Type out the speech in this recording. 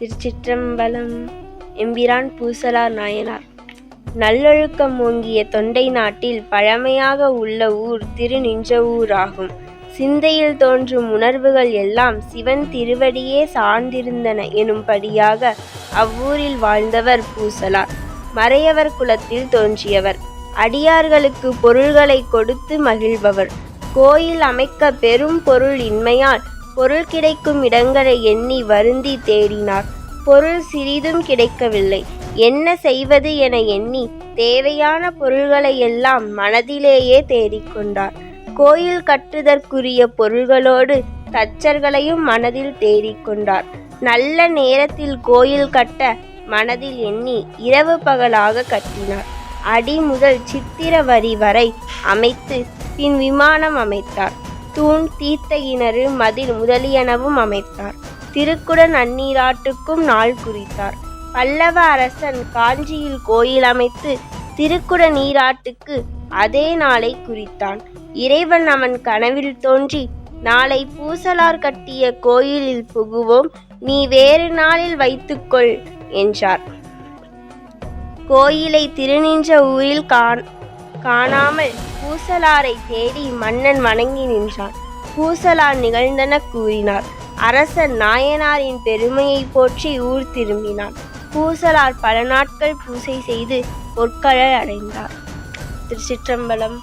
திருச்சிற்றம்பலம் எம்பிரான் பூசலார் நாயனார். நல்லொழுக்கம் ஓங்கிய தொண்டை நாட்டில் பழமையாக உள்ள ஊர் திருநின்றவூர் ஆகும். சிந்தையில் தோன்றும் உணர்வுகள் எல்லாம் சிவன் திருவடியே சார்ந்திருந்தன எனும்படியாக அவ்வூரில் வாழ்ந்தவர் பூசலார். மறையவர் குலத்தில் தோன்றியவர். அடியார்களுக்கு பொருள்களை கொடுத்து மகிழ்பவர். கோயில் அமைக்க பெரும் பொருள் இன்மையால் பொருள் கிடைக்கும் இடங்களை எண்ணி வருந்தி தேடினார். பொருள் சிறிதும் கிடைக்கவில்லை. என்ன செய்வது என எண்ணி தேவையான பொருள்களை எல்லாம் மனதிலேயே தேடிக்கொண்டார். கோயில் கட்டுதற்குரிய பொருள்களோடு தச்சர்களையும் மனதில் தேடிக்கொண்டார். நல்ல நேரத்தில் கோயில் கட்ட மனதில் எண்ணி இரவு பகலாக கட்டினார். அடி முதல் சித்திர வரி வரை அமைத்து பின் விமானம் அமைத்தார். தூண் தீர்த்தகிணறு மதில் முதலியனவும் அமைத்தார். திருக்குடன் அந்நீராட்டுக்கும் நாள் குறித்தார். பல்லவ அரசன் காஞ்சியில் கோயில் அமைத்து திருக்குட நீராட்டுக்கு அதே நாளை குறித்தான். இறைவன் அவன் கனவில் தோன்றி நாளை பூசலார் கட்டிய கோயிலில் புகுவோம் நீ வேறு நாளில் வைத்துக்கொள் என்றார். கோயிலை திருநின்ற ஊரில் காண் காணாமல் பூசலாரை தேடி மன்னன் வணங்கி நின்றான். பூசலார் நிகழ்ந்தன கூறினார். அரசன் நாயனாரின் பெருமையை போற்றி ஊர் திரும்பினான். பூசலார் பல நாட்கள் பூசை செய்து பொற்கழல் அடைந்தார். திருச்சிற்றம்பலம்